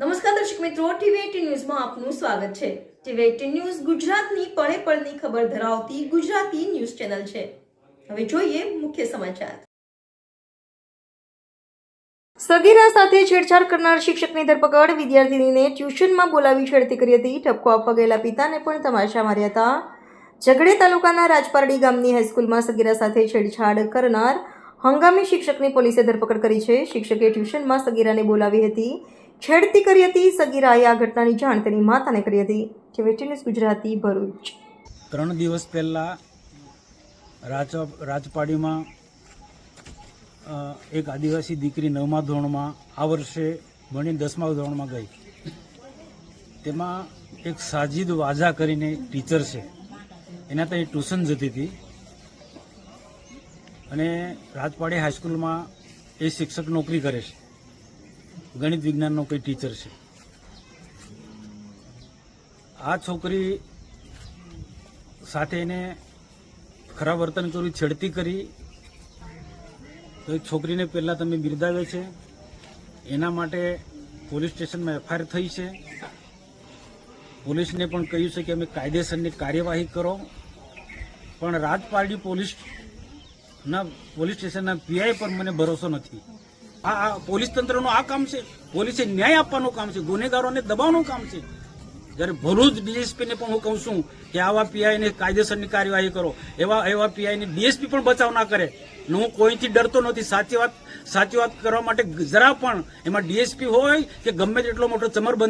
નમસ્કાર દર્શક મિત્રો ટીવી એટીન ન્યૂઝમાં આપનું સ્વાગત છે. ટીવી એટીન ન્યૂઝ ગુજરાતની પળે પળની ખબર ધરાવતી ગુજરાતી ન્યૂઝ ચેનલ છે. હવે જોઈએ મુખ્ય સમાચાર. સગીરા સાથે છેડછાડ કરનાર શિક્ષકની ધરપકડ, વિદ્યાર્થીનીને ટ્યુશનમાં બોલાવી છેડતી કરી હતી. ઠપકો આપવા ગયેલા પિતાને પણ તમાશા માર્યા હતા. ઝઘડે તાલુકાના રાજપારડી ગામની હાઈસ્કૂલમાં સગીરા સાથે છેડછાડ કરનાર હંગામી શિક્ષકની પોલીસે ધરપકડ કરી છે. શિક્ષકે ટ્યુશનમાં સગીરાને બોલાવી હતી. છેડતી કરી હતી, સગીરાએ આ ઘટનાની જાણ તેની માતાને કરી હતી. જે ન્યૂઝ ગુજરાતી, ભરૂચ. ત્રણ દિવસ પહેલાં રાજ રાજપાડીમાં એક આદિવાસી દીકરી નવમા ધોરણમાં આ વર્ષે ભણી દસમા ધોરણમાં ગઈ. તેમાં એક સાજિદ વાજા કરીને ટીચર છે. એના ત્યાં ટ્યુશન જતી હતી. અને રાજપાડી હાઈસ્કૂલમાં એ શિક્ષક નોકરી કરે છે. ગણિત વિજ્ઞાનનો કોઈ ટીચર છે. આ છોકરી સાથે એને ખરાબ વર્તન કર્યું, છેડતી કરી. તો એ છોકરીને પહેલાં તમે બિરદાવે છે. એના માટે પોલીસ સ્ટેશનમાં એફઆઈઆર થઈ છે. પોલીસને પણ કહ્યું છે કે અમે કાયદેસરની કાર્યવાહી કરો. પણ રાજપારડી પોલીસના પોલીસ સ્ટેશનના પીઆઈ પર મને ભરોસો નથી. આ પોલીસ તંત્રનું આ કામ છે. પોલીસે ન્યાય આપવાનું કામ છે. ગુનેગારોને દબાવવાનું કામ છે. જ્યારે ભરૂચ ડીએસપીને પણ હું કહું છું કે આવા પીઆઈને કાયદેસરની કાર્યવાહી કરો. એવા એવા પીઆઈને ડીએસપી પણ બચાવ ના કરે. હું કોઈથી ડરતો નથી. સાચી વાત સાચી વાત કરવા માટે જરા પણ એમાં ડીએસપી હોય કે ગમે તેટલો મોટો ચમરબંધી